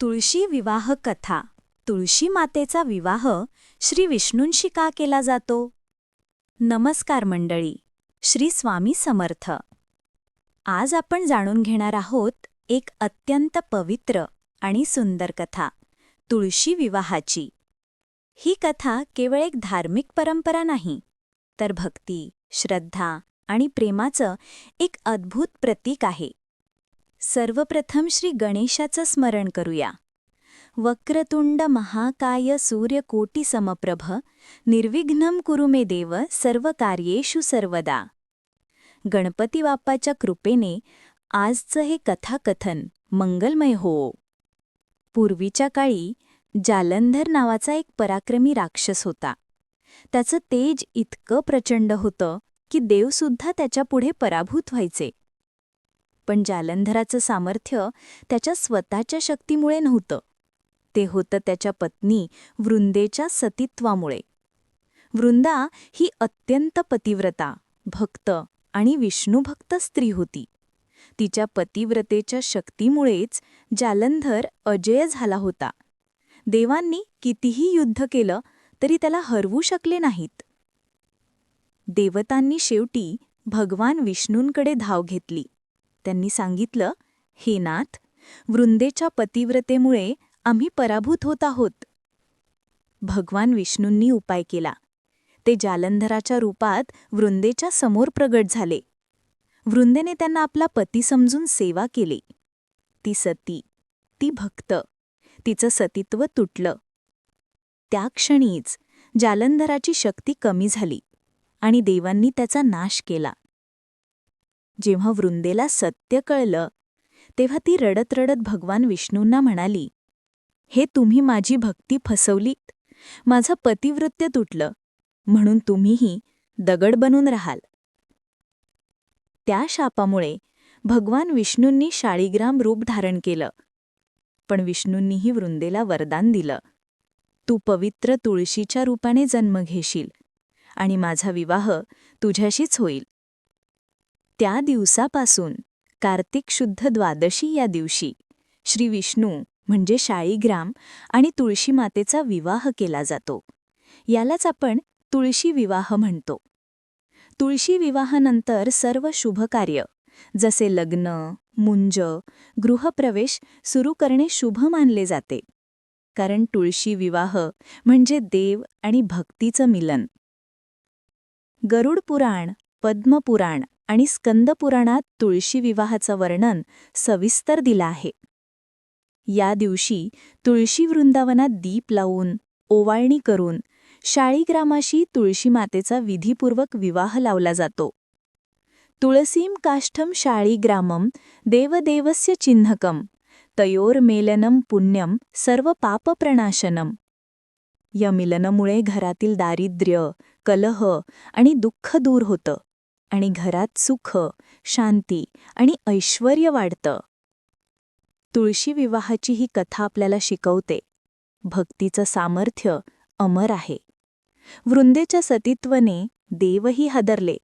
तुळशी विवाह कथा. तुळशी मातेचा विवाह श्री विष्णूंशी का केला जातो? नमस्कार मंडळी. श्री स्वामी समर्थ. आज आपण जाणून घेणार आहोत एक अत्यंत पवित्र आणि सुंदर कथा तुळशी विवाहाची. ही कथा केवळ एक धार्मिक परंपरा नाही तर भक्ती श्रद्धा आणि प्रेमाचं एक अद्भुत प्रतीक आहे. सर्वप्रथम श्री गणेशाचं स्मरण करूया. वक्रतुंड महाकाय सूर्यकोटी समप्रभ निर्विघ्नं कुरु मे देव सर्व कार्येषु सर्वदा. गणपती बाप्पाच्या कृपेने आजचं हे कथाकथन मंगलमय हो. पूर्वीच्या काळी जालंधर नावाचा एक पराक्रमी राक्षस होता. त्याचं तेज इतकं प्रचंड होतं की देवसुद्धा त्याच्यापुढे पराभूत व्हायचे. पण जालंधराचं सामर्थ्य त्याच्या स्वतःच्या शक्तीमुळे नव्हतं. ते होतं त्याच्या पत्नी वृंदेच्या सतीत्वामुळे. वृंदा ही अत्यंत पतिव्रता भक्त आणि विष्णुभक्त स्त्री होती. तिच्या पतिव्रतेच्या शक्तीमुळेच जालंधर अजय झाला होता. देवांनी कितीही युद्ध केलं तरी त्याला हरवू शकले नाहीत. देवतांनी शेवटी भगवान विष्णूंकडे धाव घेतली. त्यांनी सांगितलं हे नाथ वृंदेच्या पतिव्रतेमुळे आम्ही पराभूत होत आहोत. भगवान विष्णूंनी उपाय केला. ते जालंधराच्या रूपात वृंदेच्या समोर प्रगट झाले. वृंदेने त्यांना आपला पती समजून सेवा केली. ती सती ती भक्त तिचं सतीत्व तुटलं. त्या क्षणीच जालंधराची शक्ती कमी झाली आणि देवांनी त्याचा नाश केला. जेव्हा वृंदेला सत्य कळलं तेव्हा ती रडत रडत भगवान विष्णूंना म्हणाली हे तुम्ही माझी भक्ती फसवलीत. माझं पतिवृत्य तुटलं. म्हणून तुम्हीही दगड बनून राहाल. त्या शापामुळे भगवान विष्णूंनी शाळीग्राम रूप धारण केलं. पण विष्णूंनीही वृंदेला वरदान दिलं तू पवित्र तुळशीच्या रूपाने जन्म घेशील आणि माझा विवाह तुझ्याशीच होईल. त्या दिवसापासून कार्तिक शुद्ध द्वादशी या दिवशी श्री विष्णू म्हणजे शाळीग्राम आणि तुळशी मातेचा विवाह केला जातो. यालाच आपण तुळशी विवाह म्हणतो. तुळशी विवाहानंतर सर्व शुभकार्य जसे लग्न मुंज गृहप्रवेश सुरू करणे शुभ मानले जाते. कारण तुळशी विवाह म्हणजे देव आणि भक्तीचं मिलन. गरुड पुराण पद्मपुराण आणि स्कंदपुराणात तुळशी विवाहाचं वर्णन सविस्तर दिलं आहे. या दिवशी तुळशी वृंदावनात दीप लावून ओवाळणी करून शाळीग्रामाशी तुळशी मातेचा विधीपूर्वक विवाह लावला जातो. तुळसीम काष्ठम शाळीग्रामम देवदेवस्य चिन्हकम तयोर्मेलनम पुण्यम सर्व पापप्रणाशनम या मिलनामुळे घरातील दारिद्र्य कलह आणि दुःख दूर होतं. आणि घरात सुख शांती आणि ऐश्वर वाढतं. तुळशी विवाहाची ही कथा आपल्याला शिकवते. भक्तीचं सामर्थ्य अमर आहे. वृंदेच्या सतीत्वने देवही हदरले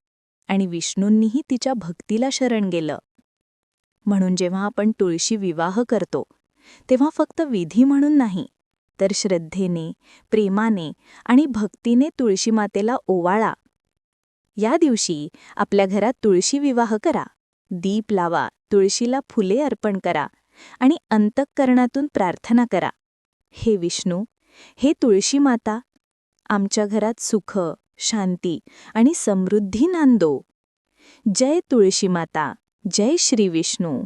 आणि विष्णूंनीही तिच्या भक्तीला शरण गेलं. म्हणून जेव्हा आपण तुळशी विवाह करतो तेव्हा फक्त विधी म्हणून नाही तर श्रद्धेने प्रेमाने आणि भक्तीने तुळशी मातेला ओवाळा या दिवशी आपल्या घरात तुळशी विवाह करा. दीप लावा तुळशीला फुले अर्पण करा आणि अंतःकरणातून प्रार्थना करा. हे विष्णू हे तुळशी माता आमच्या घरात सुख शांती आणि समृद्धी नांदो. जय तुळशी माता जय श्री विष्णू.